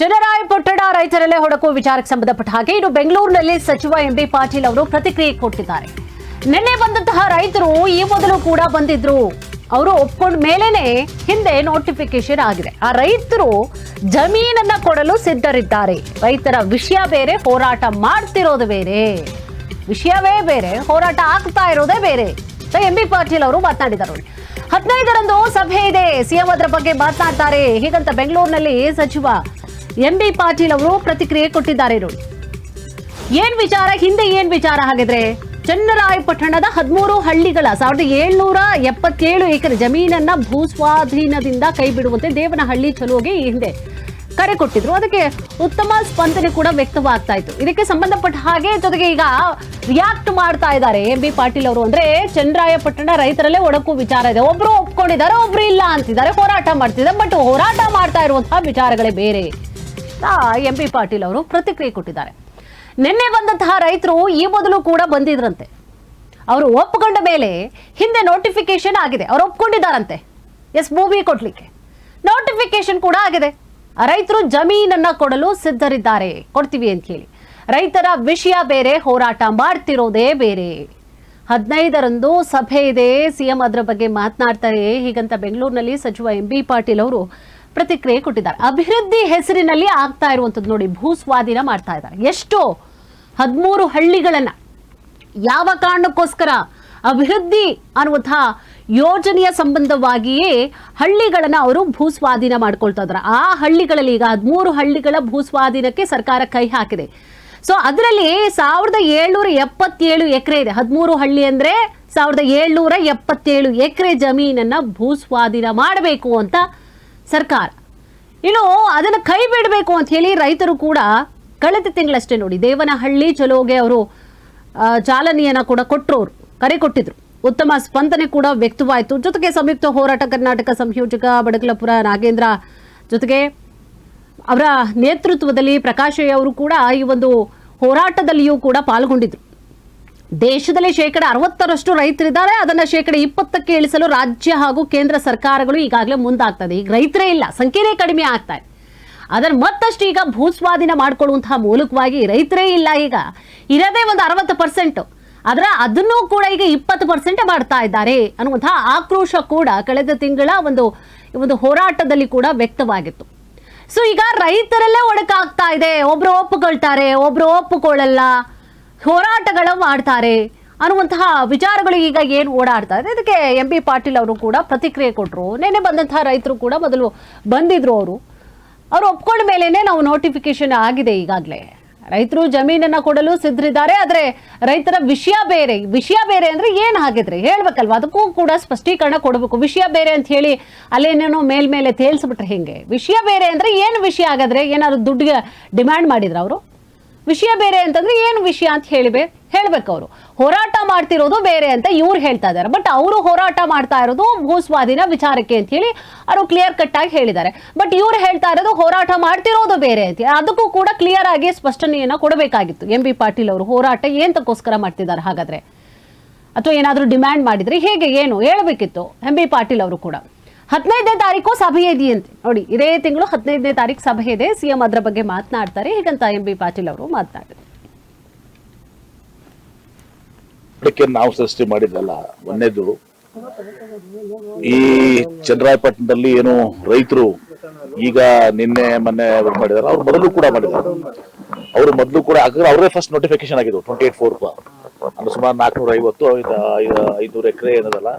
ಚನ್ನರಾಯಪಟ್ಟಣ ರೈತರಲ್ಲೇ ಹೊಡಕು ವಿಚಾರಕ್ಕೆ ಸಂಬಂಧಪಟ್ಟ ಹಾಗೆ ಇನ್ನು ಬೆಂಗಳೂರಿನಲ್ಲಿ ಸಚಿವ ಎಂ ಬಿ ಪಾಟೀಲ್ ಅವರು ಪ್ರತಿಕ್ರಿಯೆ ಕೊಟ್ಟಿದ್ದಾರೆ. ನಿನ್ನೆ ಬಂದಂತಹ ರೈತರು ಈ ಮೊದಲು ಕೂಡ ಬಂದಿದ್ರು. ಅವರು ಒಪ್ಕೊಂಡ ಮೇಲೇನೆ ಹಿಂದೆ ನೋಟಿಫಿಕೇಶನ್ ಆಗಿದೆ. ಆ ರೈತರು ಜಮೀನನ್ನ ಕೊಡಲು ಸಿದ್ಧರಿದ್ದಾರೆ. ರೈತರ ವಿಷಯ ಬೇರೆ, ಹೋರಾಟ ಮಾಡ್ತಿರೋದು ಬೇರೆ. ವಿಷಯವೇ ಬೇರೆ, ಹೋರಾಟ ಆಗ್ತಾ ಇರೋದೇ ಬೇರೆ. ಎಂ ಬಿ ಪಾಟೀಲ್ ಅವರು ಮಾತನಾಡಿದರು. ಹದಿನೈದರಂದು ಸಭೆ ಇದೆ. ಸಿಎಂ ಅದರ ಬಗ್ಗೆ ಮಾತನಾಡ್ತಾರೆ. ಹೀಗಂತ ಬೆಂಗಳೂರಿನಲ್ಲಿ ಸಚಿವ ಎಂ ಬಿ ಪಾಟೀಲ್ ಅವರು ಪ್ರತಿಕ್ರಿಯೆ ಕೊಟ್ಟಿದ್ದಾರೆ ನೋಡಿ. ಏನ್ ವಿಚಾರ? ಹಿಂದೆ ಏನ್ ವಿಚಾರ ಹಾಗಿದ್ರೆ ಚನ್ನರಾಯಪಟ್ಟಣದ ಹದಿಮೂರು ಹಳ್ಳಿಗಳ ಸಾವಿರದ ಏಳ್ನೂರ ಎಪ್ಪತ್ತೇಳು ಎಕರೆ ಜಮೀನನ್ನ ಭೂಸ್ವಾಧೀನದಿಂದ ಕೈ ಬಿಡುವಂತೆ ದೇವನಹಳ್ಳಿ ಚಲುವಿಗೆ ಈ ಹಿಂದೆ ಕರೆ ಕೊಟ್ಟಿದ್ರು. ಅದಕ್ಕೆ ಉತ್ತಮ ಸ್ಪಂದನೆ ಕೂಡ ವ್ಯಕ್ತವಾಗ್ತಾ ಇತ್ತು. ಇದಕ್ಕೆ ಸಂಬಂಧಪಟ್ಟ ಹಾಗೆ ಜೊತೆಗೆ ಈಗ ರಿಯಾಕ್ಟ್ ಮಾಡ್ತಾ ಇದ್ದಾರೆ ಎಂ ಬಿ ಪಾಟೀಲ್ ಅವರು ಅಂದ್ರೆ ಚನ್ನರಾಯಪಟ್ಟಣ ರೈತರಲ್ಲೇ ಒಡಕು ವಿಚಾರ ಇದೆ. ಒಬ್ರು ಒಪ್ಕೊಂಡಿದ್ದಾರೆ, ಒಬ್ರು ಇಲ್ಲ ಅಂತಿದ್ದಾರೆ. ಹೋರಾಟ ಮಾಡ್ತಿದ್ದಾರೆ. ಬಟ್ ಹೋರಾಟ ಮಾಡ್ತಾ ಇರುವಂತಹ ವಿಚಾರಗಳೇ ಬೇರೆ. ಎಂ ಪಿ ಪಾಟೀಲ್ ಅವರು ಪ್ರತಿಕ್ರಿಯೆ ಕೊಟ್ಟಿದ್ದಾರೆ. ನಿನ್ನೆ ಬಂದಂತಹ ರೈತರು ಈ ಮೊದಲು ಕೂಡ ಬಂದಿದ್ರಂತೆ. ಅವರು ಒಪ್ಪಿಕೊಂಡ ಮೇಲೆ ಹಿಂದೆ ನೋಟಿಫಿಕೇಶನ್ ಆಗಿದೆ. ಅವ್ರು ಒಪ್ಕೊಂಡಿದ್ದಾರಂತೆ. ಎಸ್ ಭೂಮಿ ಕೊಡ್ಲಿಕ್ಕೆ. ನೋಟಿಫಿಕೇಶನ್ ಕೂಡ ಆಗಿದೆ. ರೈತರು ಜಮೀನನ್ನ ಕೊಡಲು ಸಿದ್ಧರಿದ್ದಾರೆ. ಕೊಡ್ತೀವಿ ಅಂತ ಹೇಳಿ. ರೈತರ ವಿಷಯ ಬೇರೆ, ಹೋರಾಟ ಮಾಡ್ತಿರೋದೇ ಬೇರೆ. ಹದಿನೈದರಂದು ಸಭೆ ಇದೆ. ಸಿಎಂ ಅದರ ಬಗ್ಗೆ ಮಾತನಾಡ್ತಾರೆ. ಹೀಗಂತ ಬೆಂಗಳೂರಿನಲ್ಲಿ ಸಚಿವ ಎಂ ಬಿ ಪಾಟೀಲ್ ಅವರು ಪ್ರತಿಕ್ರಿಯೆ ಕೊಟ್ಟಿದ್ದಾರೆ. ಅಭಿವೃದ್ಧಿ ಹೆಸರಿನಲ್ಲಿ ಆಗ್ತಾ ಇರುವಂಥದ್ದು ನೋಡಿ, ಭೂ ಸ್ವಾಧೀನ ಮಾಡ್ತಾ ಇದ್ದಾರೆ. ಎಷ್ಟೋ ಹದಿಮೂರು ಹಳ್ಳಿಗಳನ್ನು ಯಾವ ಕಾರಣಕ್ಕೋಸ್ಕರ ಅಭಿವೃದ್ಧಿ ಅನ್ನುವಂತಹ ಯೋಜನೆಯ ಸಂಬಂಧವಾಗಿಯೇ ಹಳ್ಳಿಗಳನ್ನು ಅವರು ಭೂಸ್ವಾಧೀನ ಮಾಡ್ಕೊಳ್ತಾ ಇದ್ದಾರೆ. ಆ ಹಳ್ಳಿಗಳಲ್ಲಿ ಈಗ ಹದಿಮೂರು ಹಳ್ಳಿಗಳ ಭೂಸ್ವಾಧೀನಕ್ಕೆ ಸರ್ಕಾರ ಕೈ ಹಾಕಿದೆ. ಸೊ ಅದರಲ್ಲಿ ಸಾವಿರದ ಏಳ್ನೂರ ಎಪ್ಪತ್ತೇಳು ಎಕರೆ ಇದೆ. ಹದಿಮೂರು ಹಳ್ಳಿ ಅಂದರೆ ಸಾವಿರದ ಏಳ್ನೂರ ಎಪ್ಪತ್ತೇಳು ಎಕರೆ ಜಮೀನನ್ನು ಭೂ ಸ್ವಾಧೀನ ಮಾಡಬೇಕು ಅಂತ ಸರ್ಕಾರ. ಇನ್ನು ಅದನ್ನು ಕೈ ಬಿಡಬೇಕು ಅಂತ ಹೇಳಿ ರೈತರು ಕೂಡ ಕಳೆದ ತಿಂಗಳಷ್ಟೇ ನೋಡಿ, ದೇವನಹಳ್ಳಿ ಚಲೋಗೆ ಅವರು ಚಾಲನೆಯನ್ನು ಕೂಡ ಕೊಟ್ಟರು ಕರೆ ಕೊಟ್ಟಿದ್ರು. ಉತ್ತಮ ಸ್ಪಂದನೆ ಕೂಡ ವ್ಯಕ್ತವಾಯಿತು. ಜೊತೆಗೆ ಸಂಯುಕ್ತ ಹೋರಾಟ ಕರ್ನಾಟಕ ಸಂಯೋಜಕ ಬಡಕಲಪುರ ನಾಗೇಂದ್ರ, ಜೊತೆಗೆ ಅವರ ನೇತೃತ್ವದಲ್ಲಿ ಪ್ರಕಾಶಯ್ಯ ಅವರು ಕೂಡ ಈ ಒಂದು ಹೋರಾಟದಲ್ಲಿಯೂ ಕೂಡ ಪಾಲ್ಗೊಂಡಿದ್ರು. ದೇಶದಲ್ಲಿ ಶೇಕಡ ಅರವತ್ತರಷ್ಟು ರೈತರಿದ್ದಾರೆ. ಅದನ್ನ ಶೇಕಡ ಇಪ್ಪತ್ತಕ್ಕೆ ಇಳಿಸಲು ರಾಜ್ಯ ಹಾಗೂ ಕೇಂದ್ರ ಸರ್ಕಾರಗಳು ಈಗಾಗಲೇ ಮುಂದಾಗ್ತದೆ. ಈಗ ರೈತರೇ ಇಲ್ಲ, ಸಂಖ್ಯೆನೇ ಕಡಿಮೆ ಆಗ್ತಾ ಇದೆ. ಅದನ್ನು ಮತ್ತಷ್ಟು ಈಗ ಭೂಸ್ವಾಧೀನ ಮಾಡಿಕೊಳ್ಳುವಂತಹ ಮೂಲಕವಾಗಿ ರೈತರೇ ಇಲ್ಲ ಈಗ. ಇರೋದೇ ಒಂದು ಅರವತ್ತು ಪರ್ಸೆಂಟ್. ಅದರ ಅದನ್ನು ಕೂಡ ಈಗ ಇಪ್ಪತ್ತು ಪರ್ಸೆಂಟ್ ಮಾಡ್ತಾ ಇದ್ದಾರೆ ಅನ್ನುವಂತಹ ಆಕ್ರೋಶ ಕೂಡ ಕಳೆದ ತಿಂಗಳ ಒಂದು ಒಂದು ಹೋರಾಟದಲ್ಲಿ ಕೂಡ ವ್ಯಕ್ತವಾಗಿತ್ತು. ಸೊ ಈಗ ರೈತರಲ್ಲೇ ಒಡಕಾಗ್ತಾ ಇದೆ. ಒಬ್ರು ಒಪ್ಪುಕೊಳ್ತಾರೆ, ಒಬ್ರು ಒಪ್ಪುಕೊಳ್ಳಲ್ಲ. ಹೋರಾಟಗಳು ಮಾಡ್ತಾರೆ. ಅನ್ನುವಂತಹ ವಿಚಾರಗಳು ಈಗ ಏನು ಓಡಾಡ್ತಾ ಇದೆ. ಅದಕ್ಕೆ ಎಂ ಪಿ ಪಾಟೀಲ್ ಅವರು ಕೂಡ ಪ್ರತಿಕ್ರಿಯೆ ಕೊಟ್ಟರು ನೆನೆ ಬಂದಂತಹ ರೈತರು ಕೂಡ ಮೊದಲು ಬಂದಿದ್ರು ಅವರು. ಅವರು ಒಪ್ಕೊಂಡ ಮೇಲೇನೆ ನಾವು ನೋಟಿಫಿಕೇಶನ್ ಆಗಿದೆ ಈಗಾಗಲೇ. ರೈತರು ಜಮೀನನ್ನು ಕೊಡಲು ಸಿದ್ಧರಿದ್ದಾರೆ, ಆದರೆ ರೈತರ ವಿಷಯ ಬೇರೆ. ವಿಷಯ ಬೇರೆ ಅಂದರೆ ಏನು ಆಗಿದ್ರೆ ಹೇಳ್ಬೇಕಲ್ವಾ? ಅದಕ್ಕೂ ಕೂಡ ಸ್ಪಷ್ಟೀಕರಣ ಕೊಡಬೇಕು. ವಿಷಯ ಬೇರೆ ಅಂತ ಹೇಳಿ ಅಲ್ಲೇನೇನೋ ಮೇಲ್ಮೇಲೆ ತೇಲ್ಸ್ಬಿಟ್ರೆ ಹೆಂಗೆ? ವಿಷಯ ಬೇರೆ ಅಂದರೆ ಏನು ವಿಷಯ ಆಗಿದ್ರೆ ಏನಾದ್ರು ದುಡ್ಡಿಗೆ ಡಿಮ್ಯಾಂಡ್ ಮಾಡಿದ್ರ ಅವರು? ವಿಷಯ ಬೇರೆ ಅಂತಂದ್ರೆ ಏನು ವಿಷಯ ಅಂತ ಹೇಳಿಬೇ ಹೇಳ್ಬೇಕು ಅವರು ಹೋರಾಟ ಮಾಡ್ತಿರೋದು ಬೇರೆ ಅಂತ ಇವ್ರು ಹೇಳ್ತಾ ಇದ್ದಾರೆ. ಬಟ್ ಅವರು ಹೋರಾಟ ಮಾಡ್ತಾ ಇರೋದು ಭೂಸ್ವಾಧೀನ ವಿಚಾರಕ್ಕೆ ಅಂತ ಹೇಳಿ ಅವರು ಕ್ಲಿಯರ್ ಕಟ್ ಆಗಿ ಹೇಳಿದ್ದಾರೆ. ಬಟ್ ಇವ್ರು ಹೇಳ್ತಾ ಇರೋದು ಹೋರಾಟ ಮಾಡ್ತಿರೋದು ಬೇರೆ ಅಂತ. ಅದಕ್ಕೂ ಕೂಡ ಕ್ಲಿಯರ್ ಆಗಿ ಸ್ಪಷ್ಟನೆಯನ್ನ ಕೊಡಬೇಕಾಗಿತ್ತು. ಎಂ ಬಿ ಪಾಟೀಲ್ ಅವರು ಹೋರಾಟ ಏಂತಕ್ಕೋಸ್ಕರ ಮಾಡ್ತಿದ್ದಾರೆ ಹಾಗಾದ್ರೆ. ಅಥವಾ ಏನಾದರೂ ಡಿಮ್ಯಾಂಡ್ ಮಾಡಿದ್ರೆ ಹೇಗೆ, ಏನು ಹೇಳಬೇಕಿತ್ತು ಎಂ ಬಿ ಪಾಟೀಲ್ ಅವರು ಕೂಡ. ಹದಿನೈದನೇ ತಾರೀಕು ಸಭೆ ಇದೆಯಂತೆ ನೋಡಿ, ಇದೇ ತಿಂಗಳು ಹದಿನೈದನೇ ತಾರೀಕು ಸಭೆ ಇದೆ. ಸಿಎಂ ಅದರ ಬಗ್ಗೆ ಮಾತನಾಡ್ತಾರೆ. ಹೀಗಂತ ಎಂ ಬಿ ಪಾಟೀಲ್ ಅವರು ಮಾತನಾಡಿದ್ರು ನಾವು ಸೃಷ್ಟಿ ಮಾಡಿದ್ದಲ್ಲ ಒಂದೇದು ಈ ಚಂದ್ರಾಯಪಟ್ಟಣದಲ್ಲಿ ಏನು ರೈತರು ಈಗ ನಿನ್ನೆ ಮೊನ್ನೆ ಮಾಡಿದಾರ. ಅವ್ರು ಮೊದಲು ಕೂಡ ಮಾಡಿದ್ದಾರೆ. ಅವರು ಮೊದಲು ಕೂಡ ಅವರೇ ಫಸ್ಟ್ ನೋಟಿಫಿಕೇಶನ್ ಆಗಿದ್ರು ಟ್ವೆಂಟಿ ಏಟ್ ಫೋರ್ ಅಂದ್ರೆ ಸುಮಾರು ನಾಲ್ಕುನೂರ ಐವತ್ತು ಐನೂರು ಎಕರೆ ಏನದಲ್ಲ.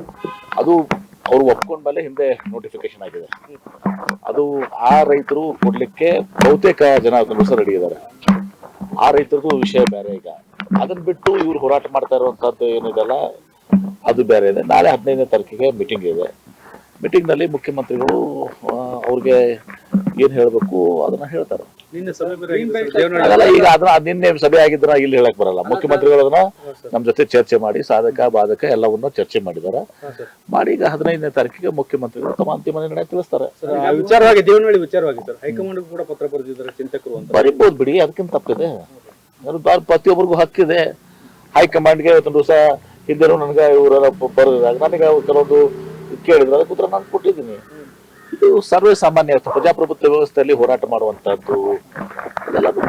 ಅದು ಅವ್ರು ಒಪ್ಕೊಂಡ ಮೇಲೆ ಹಿಂದೆ ನೋಟಿಫಿಕೇಶನ್ ಆಗಿದೆ. ಅದು ಆ ರೈತರು ಕೊಡ್ಲಿಕ್ಕೆ ಬಹುತೇಕ ಜನ ಸಹ ರೆಡಿ ಇದ್ದಾರೆ ಆ ರೈತರದ್ದು ವಿಷಯ ಬೇರೆ ಈಗ. ಅದನ್ನ ಬಿಟ್ಟು ಇವ್ರು ಹೋರಾಟ ಮಾಡ್ತಾ ಇರುವಂತಹದ್ದು ಏನಿದೆಲ್ಲ ಅದು ಬೇರೆ ಇದೆ. ನಾಳೆ ಹದಿನೈದನೇ ತಾರೀಕಿಗೆ ಮೀಟಿಂಗ್ ಇದೆ. ಮೀಟಿಂಗ್ನಲ್ಲಿ ಮುಖ್ಯಮಂತ್ರಿಗಳು ಅವ್ರಿಗೆ ಏನ್ ಹೇಳ್ಬೇಕು ಅದನ್ನ ಹೇಳ್ತಾರೆ. ಅದಲ್ಲ ಈಗ ಅದನ್ನ ನಿನ್ನೆ ಸಭೆ ಆಗಿದ್ರ ಇಲ್ಲಿ ಹೇಳಕ್ ಬರಲ್ಲ. ಮುಖ್ಯಮಂತ್ರಿಗಳು ನಮ್ಮ ನಮ್ ಜೊತೆ ಚರ್ಚೆ ಮಾಡಿ ಸಾಧಕ ಬಾಧಕ ಎಲ್ಲವನ್ನ ಚರ್ಚೆ ಮಾಡಿದಾರ. ಮಾಡಿ ಈಗ ಹದಿನೈದನೇ ತಾರೀಕಿಗೆ ಮುಖ್ಯಮಂತ್ರಿಗಳು ತಮ್ಮ ಅಂತಿಮ ನಿರ್ಣಯ ತಿಳಿಸ್ತಾರೆ. ವಿಚಾರವಾಗಿ ದೇವನಹಳ್ಳಿ ವಿಚಾರವಾಗಿ ಸರ್. ಹೈಕಮಾಂಡ್ ಕೂಡ ಪತ್ರ ಬರೆದಿದ್ದಾರೆ ಚಿಂತಕರು ಅಂತ. ಬರಿಬಹುದು ಬಿಡಿ ಅದಕ್ಕಿಂತ ತಪ್ಪಿದೆ. ಪ್ರತಿಯೊಬ್ಬರಿಗೂ ಹಕ್ಕಿದೆ. ಹೈಕಮಾಂಡ್ಗೆ ಇವತ್ತೊಂದು ದಿವಸ ಹಿಂದೆ ನನಗೆ ಇವರೆಲ್ಲ ಬರೆದಿದಾಗ ನನಗೆ ಕೆಲವೊಂದು ಕೇಳಿದ್ರೆ ಅದಕ್ಕೆ ಉತ್ತರ ನಾನು ಕೊಟ್ಟಿದ್ದೀನಿ. ಇದು ಸರ್ವೇ ಸಾಮಾನ್ಯ ಪ್ರಜಾಪ್ರಭುತ್ವ ವ್ಯವಸ್ಥೆಯಲ್ಲಿ ಹೋರಾಟ ಮಾಡುವಂತಹದ್ದು.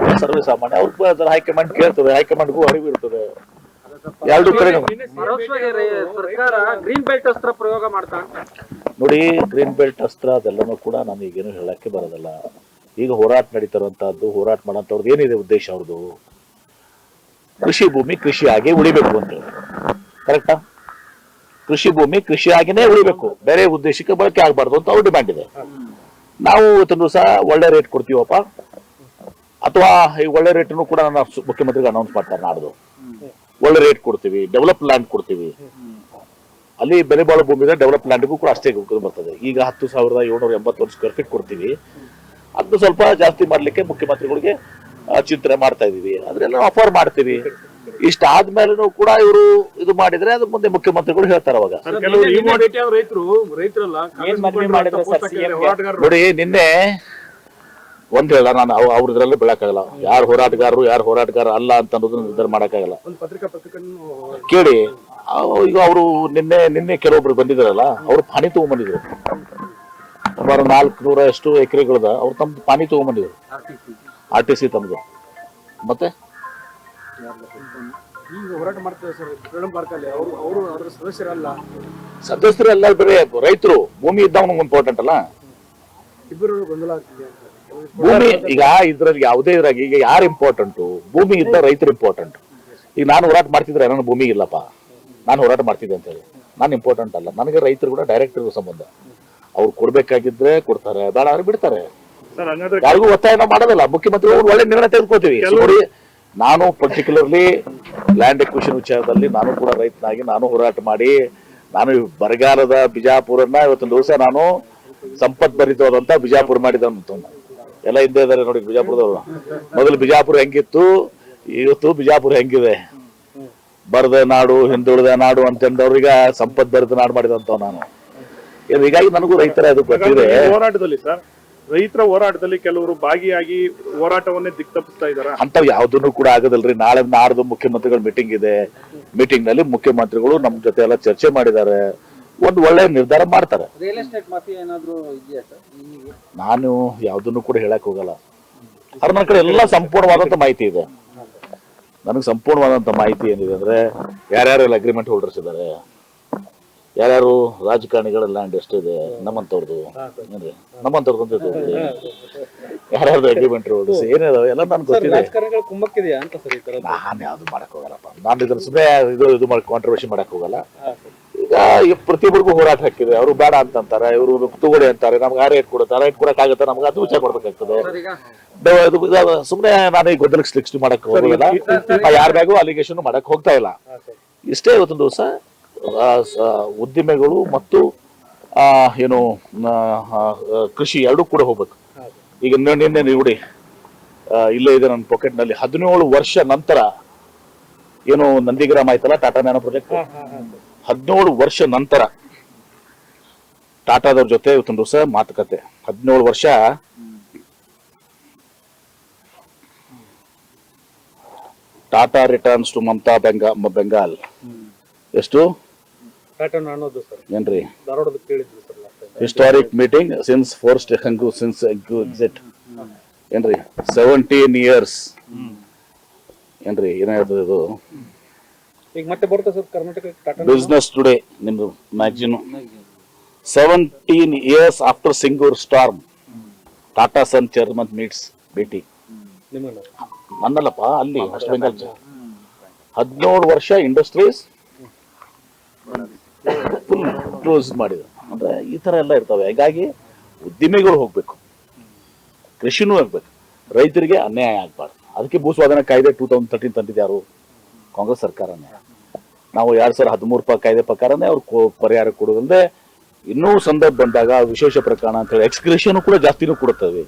ಕೂಡ ಸರ್ವೇ ಸಾಮಾನ್ಯ. ಅವ್ರ ಹೈಕಮಾಂಡ್ ಕೇಳ್ತದೆ. ಹೈಕಮಾಂಡ್ಗೂ ಅರಿವು ಇರ್ತದೆ. ಎರಡು ಕಡೆ ನೋಡಿ ಗ್ರೀನ್ ಬೆಲ್ಟ್ ಅಸ್ತ್ರ ಅದೆಲ್ಲನೂ ಕೂಡ ನಾನು ಈಗೇನು ಹೇಳಕ್ಕೆ ಬರೋದಲ್ಲ. ಈಗ ಹೋರಾಟ ನಡೀತಾರಂತಹದ್ದು ಹೋರಾಟ ಮಾಡೋಂಥವ್ರದ್ದು ಏನಿದೆ ಉದ್ದೇಶ ಅವ್ರದ್ದು ಕೃಷಿ ಭೂಮಿ ಕೃಷಿ ಕೃಷಿಯಾಗಿ ಉಳಿಬೇಕು ಅಂತ ಕರೆಕ್ಟಾ ಕೃಷಿ ಭೂಮಿ ಕೃಷಿಯಾಗಿನೇ ಉಳಿಬೇಕು. ಬೇರೆ ಉದ್ದೇಶಕ್ಕೆ ಬಳಕೆ ಆಗಬಾರ್ದು ಅಂತ ಅವ್ರ ಡಿಮ್ಯಾಂಡ್ ಇದೆ. ನಾವು ಇವತ್ತು ಸಹ ಒಳ್ಳೆ ರೇಟ್ ಕೊಡ್ತೀವಪ್ಪ. ಅಥವಾ ಈ ಒಳ್ಳೆ ರೇಟನ್ನು ಕೂಡ ನನ್ನ ಮುಖ್ಯಮಂತ್ರಿಗೆ ಅನೌನ್ಸ್ ಮಾಡ್ತಾರೆ ನಾಡ್ದು. ಒಳ್ಳೆ ರೇಟ್ ಕೊಡ್ತೀವಿ ಡೆವಲಪ್ ಲ್ಯಾಂಡ್ ಕೊಡ್ತೀವಿ. ಅಲ್ಲಿ ಬೆಲೆ ಬಾಳ ಭೂಮಿ ಇದೆ ಡೆವಲಪ್ ಲ್ಯಾಂಡ್ಗೂ ಕೂಡ ಅಷ್ಟೇ ಬರ್ತದೆ. ಈಗ ಹತ್ತು ಸಾವಿರದ ಏಳ್ನೂರ ಎಂಬತ್ತೊಂದು ಸ್ಕ್ವೇರ್ ಫೀಟ್ ಕೊಡ್ತೀವಿ. ಅದನ್ನು ಸ್ವಲ್ಪ ಜಾಸ್ತಿ ಮಾಡ್ಲಿಕ್ಕೆ ಮುಖ್ಯಮಂತ್ರಿಗಳಿಗೆ ಚಿಂತನೆ ಮಾಡ್ತಾ ಇದೀವಿ. ಅದ್ರೆಲ್ಲ ಆಫರ್ ಮಾಡ್ತೀವಿ. ಇಷ್ಟ ಆದ್ಮೇಲೂ ಕೂಡ ಇವರು ಇದು ಮಾಡಿದ್ರೆ ಅದು ಮುಂದೆ ಮುಖ್ಯಮಂತ್ರಿಗಳು ಹೇಳ್ತಾರೆ ಅವಾಗ. ಕೆಲವರು ಈ ಭೇಟಿಯಾದ ರೈತರು ರೈತರಲ್ಲ ಏನ್ ಮಾಡಿದ್ರು ಸರ್ CM ಗೆ? ಹೋರಾಟಗಾರರು ನೋಡಿ ನಿನ್ನೆ ಒಂದ್ ಹೇಳ ನಾನು ಅವ್- ಅವ್ರ ಇದ್ರಲ್ಲಿ ಬೆಳಕಾಗಲ್ಲ ಯಾರು ಹೋರಾಟಗಾರರು ಯಾರು ಹೋರಾಟಗಾರ ಅಲ್ಲ ಅಂತ ಅನ್ನೋದನ್ನ ನಿರ್ಧಾರ ಮಾಡಕ್ಕಾಗಲ್ಲ. ಕೇಳಿ ಈಗ ಅವರು ನಿನ್ನೆ ನಿನ್ನೆ ಕೆಲವೊಬ್ರು ಬಂದಿದ್ರಲ್ಲ ಅವ್ರು ಪಾನಿ ತಗೊಂಡ್ಬಂದಿದ್ರು ಸುಮಾರು ನಾಲ್ಕುನೂರ ಎಷ್ಟು ಎಕರೆಗಳದ ಅವ್ರು ತಮ್ಮ ಪಾನಿ ತಗೊಂಡ್ಬಂದಿದ್ರು ಆರ್ ಟಿ ಸಿ. ತಮ್ಮದು ಮತ್ತೆ? ಈಗ ಹೋರಾಟ ಮಾಡ್ತಾರೆ ಸರ್ ಫ್ರೀಡಂ ಪಾರ್ಕ್ ಅಲ್ಲಿ ಅವರು ಅವರು ಅದರ ಸದಸ್ಯರಲ್ಲ. ಸದಸ್ಯರು ಎಲ್ಲ ಬೇರೆ ರೈತರು ಭೂಮಿ ಇದ್ದವನು ಇಂಪಾರ್ಟೆಂಟ್ ಅಲ್ಲ? ಇಬ್ಬರು ಗೊಂದಲ ಆಗ್ತಿದೆ ಅಂತ. ಭೂಮಿ ಈಗ ಇದ್ರಲ್ಲಿ ಯಾವುದೇ ಇದ್ರಾಗ ಈಗ ಯಾರು ಇಂಪಾರ್ಟೆಂಟ್ ಭೂಮಿ ಇದ್ದ ರೈತರು ಇಂಪಾರ್ಟೆಂಟ್ ಈಗ ನಾನು ಹೋರಾಟ ಮಾಡ್ತಿದ್ರೆ ನನ್ನ ಭೂಮಿ ಇಲ್ಲಪ್ಪ. ನಾನು ಹೋರಾಟ ಮಾಡ್ತಿದ್ದೆ ಅಂತ ಹೇಳಿ. ನಾನು ಇಂಪಾರ್ಟೆಂಟ್ ಅಲ್ಲ. ನನಗೆ ರೈತರು ಕೂಡ ಡೈರೆಕ್ಟ್ ಇರೋ ಸಂಬಂಧ. ಅವ್ರು ಕೊಡ್ಬೇಕಾಗಿದ್ರೆ ಕೊಡ್ತಾರೆ ಬೇಡ ಅವ್ರು ಬಿಡ್ತಾರೆ. ಸರ್ ಹಂಗಾದ್ರೆ ಯಾರಿಗೂ ಒತ್ತಾಯ ಮಾಡೋದಲ್ಲ ಮುಖ್ಯಮಂತ್ರಿ ಮುಖ್ಯಮಂತ್ರಿಗಳು ಒಳ್ಳೆ ನಿರ್ಣಯ ತೆಗೆದುಕೊತೀವಿ ನೋಡಿ ನಾನು ಪರ್ಟಿಕ್ಯುಲರ್ಲಿ ಲ್ಯಾಂಡ್ ಎಕ್ವಿಷನ್ ವಿಚಾರದಲ್ಲಿ ನಾನು ಕೂಡ ರೈತನಾಗಿ ನಾನು ಹೋರಾಟ ಮಾಡಿ, ನಾನು ಬರಗಾಲದ ಬಿಜಾಪುರನ್ನ ಇವತ್ತಿನ ದಿವಸ ನಾನು ಸಂಪತ್ ಭರಿತವಾದಂತ ಬಿಜಾಪುರ ಮಾಡಿದ ಎಲ್ಲ ಹಿಂದೆ ಇದಾರೆ ನೋಡಿ ಬಿಜಾಪುರದವರು. ಮೊದಲು ಬಿಜಾಪುರ ಹೆಂಗಿತ್ತು, ಇವತ್ತು ಬಿಜಾಪುರ ಹೆಂಗಿದೆ? ಬರದ ನಾಡು, ಹಿಂದುಳಿದ ನಾಡು ಅಂತಂದವ್ರೀಗ ಸಂಪತ್ ಭರಿತ ನಾಡು ಮಾಡಿದಂತ ನಾನು. ಹೀಗಾಗಿ ನನಗೂ ರೈತರ ಅದು ಗೊತ್ತಿದೆ. ಹೋರಾಟದಲ್ಲಿ ಸರ್ ರೈತರ ಹೋರಾಟದಲ್ಲಿ ಕೆಲವರು ಭಾಗಿಯಾಗಿ ಹೋರಾಟವನ್ನೇ ದಿಕ್ತಪ್ಪಿಸ್ತಾ ಇದಾರೆ. ಅಂತ ಯಾವ್ದನ್ನು ಕೂಡ ಆಗದಲ್ರಿ. ನಾಳೆ ನಾಡ್ದು ಮುಖ್ಯಮಂತ್ರಿಗಳ ಮೀಟಿಂಗ್ ಇದೆ. ಮೀಟಿಂಗ್ನಲ್ಲಿ ಮುಖ್ಯಮಂತ್ರಿಗಳು ನಮ್ ಜೊತೆ ಎಲ್ಲ ಚರ್ಚೆ ಮಾಡಿದ್ದಾರೆ. ಒಂದು ಒಳ್ಳೆ ನಿರ್ಧಾರ ಮಾಡ್ತಾರೆ. ರಿಯಲ್ ಎಸ್ಟೇಟ್ ಮಾಫಿಯಾ ಏನಾದ್ರು ಇದೆಯಾ ಸರ್? ನಿಮಗೆ? ನಾನು ಯಾವ್ದನ್ನು ಕೂಡ ಹೇಳಕ್ ಹೋಗಲ್ಲ. ಅದ್ರ ನನ್ನ ಕಡೆ ಎಲ್ಲ ಸಂಪೂರ್ಣವಾದಂತ ಮಾಹಿತಿ ಇದೆ. ನನಗೆ ಸಂಪೂರ್ಣವಾದಂತ ಮಾಹಿತಿ ಏನಿದೆ ಅಂದ್ರೆ ಯಾರ್ಯಾರು ಅಗ್ರಿಮೆಂಟ್ ಹೋಲ್ಡರ್ಸ್ ಇದ್ದಾರೆ? ಯಾರ್ಯಾರು ರಾಜಕಾರಣಿಗಳ ಲ್ಯಾಂಡ್ ಎಷ್ಟಿದೆ ನಮ್ಮಂತವ್ರದ್ದು ಏನ್ರಿ ನಮ್ಮಂತವ್ರದ್ದು ಅಂತ ಇರ್ತದೆ. ಯಾರ್ಯಾರ್ದು ಅಗ್ರಿಮೆಂಟ್ ರೋಡ್ಸ್ ಏನಿದಾವೆ ಎಲ್ಲ ನನ್ಗೆ ಗೊತ್ತಿದೆ. ನಾನೇ ಯಾವ್ದು ಮಾಡಕ್ ಹೋಗಲ್ಲಪ್ಪ ನಾನು ಇದನ್ನ ಸುಮ್ಮನೆ ಇದು ಇದು ಮಾಡಿ ಕಾಂಟ್ರವರ್ಸಿ ಮಾಡಕ್ ಹೋಗಲ್ಲ. ಈಗ ಪ್ರತಿಯೊಬ್ಬರಿಗೂ ಹೋರಾಟ ಹಾಕಿದೆ. ಅವರು ಬೇಡ ಅಂತಂತಾರೆ ಇವರು ತಗೊಳ್ಳಿ ಅಂತಾರೆ ನಮ್ಗೆ ಆ ರೇಟ್ ಕೊಡುತ್ತೆ ರೇಟ್ ಕೊಡಕ್ ಆಗುತ್ತೆ ನಮ್ಗೆ ಅದು ವಿಚಾರ ಕೊಡ್ಬೇಕಾಗ್ತದೆ ಸುಮ್ಮನೆ ನಾನು ಈ ಗೊಂದಲಕ್ಕೆ ಸೃಷ್ಟಿ ಮಾಡಕ್ ಹೋಗಲ್ಲ ಯಾರ ಬ್ಯಾಗು ಅಲಿಗೇಷನ್ ಮಾಡಕ್ ಹೋಗ್ತಾ ಇಲ್ಲ. ಇಷ್ಟೇ ಇವತ್ತೊಂದು ದಿವಸ ಉದ್ದಿಮೆಗಳು ಮತ್ತು ಆ, ಏನು ಕೃಷಿ ಎರಡೂ ಕೂಡ ಹೋಗ್ಬೇಕು. ಈಗ ನಿನ್ನೆ- ನೋಡಿ ಇಲ್ಲೇ ಇದೆ ನನ್ನ ಪಾಕೆಟ್ನಲ್ಲಿ ಹದಿನೇಳು ವರ್ಷ ನಂತರ ಏನು ನಂದಿಗ್ರಾಮ ಆಯ್ತಲ್ಲ ಟಾಟಾ ನ್ಯಾನೋ ಪ್ರಾಜೆಕ್ಟ್ ಹದಿನೇಳು ವರ್ಷ ನಂತರ ಟಾಟಾದವ್ರ ಜೊತೆ ಇವತ್ತೊಂದು ದಿವಸ ಮಾತುಕತೆ. ಹದಿನೇಳು ವರ್ಷ ಟಾಟಾ ರಿಟರ್ನ್ಸ್ ಟು ಮಮತಾ ಬೆಂಗಾ ಬೆಂಗಾಲ್ ಎಷ್ಟು? ಪ್ಯಾಟರ್ನ್ ಅನ್ನೋದು ಸರ್ ಏನ್ರಿ? ಧಾರವಾಡದ ಕೇಳಿದ್ರು sir historic meeting since first ಹಂಗು ಸಿನ್ಸ್ ಎಕ್ಸಿಟ್ ಏನ್ರಿ? ಸೆವೆಂಟೀನ್ ಇಯರ್ಸ್ ಏನ್ರಿ? ಏನಾಯ್ತು ಇದು? ಈಗ ಮತ್ತೆ ಬರುತ್ತೆ sir Karnataka Tata business today ನಿಮ್ದು magazine seventeen years after Singur storm Tata sons chairman meets ಭೇಟಿ ನನ್ನಲ್ಲಪ್ಪ ಅಲ್ಲಿ ವೆಸ್ಟ್ ಬೆಂಗಾಲ್ ಹದಿನೇಳು ವರ್ಷ ಇಂಡಸ್ಟ್ರೀಸ್ ಫುಲ್ ಕ್ಲೋಸ್ ಮಾಡಿದ ಅಂದ್ರೆ ಈ ತರ ಎಲ್ಲ ಇರ್ತವೆ. ಹೀಗಾಗಿ ಉದ್ದಿಮೆಗಳು ಹೋಗ್ಬೇಕು. ಕೃಷಿನೂ ಆಗ್ಬೇಕು. ರೈತರಿಗೆ ಅನ್ಯಾಯ ಆಗ್ಬಾರ್ದು. ಅದಕ್ಕೆ ಭೂಸ್ವಾಧೀನ ಕಾಯ್ದೆ ಟೂ ತೌಸಂಡ್ ತರ್ಟೀನ್ ತಂದಿದ್ದು ಯಾರು? ಕಾಂಗ್ರೆಸ್ ಸರ್ಕಾರನೇ. ನಾವು ಎರಡ್ ಸಾವಿರದ ಹದಿಮೂರು ಕಾಯ್ದೆ ಪ್ರಕಾರನೇ ಅವ್ರು ಪರಿಹಾರ ಕೊಡೋದಲ್ಲದೆ ಇನ್ನೂ ಸಂದರ್ಭ ಬಂದಾಗ ವಿಶೇಷ ಪ್ರಕರಣ ಅಂತ ಹೇಳಿ ಎಕ್ಸ್ಕ್ರೇಷನ್ ಕೂಡ ಜಾಸ್ತಿನೂ ಕೊಡುತ್ತವೆ.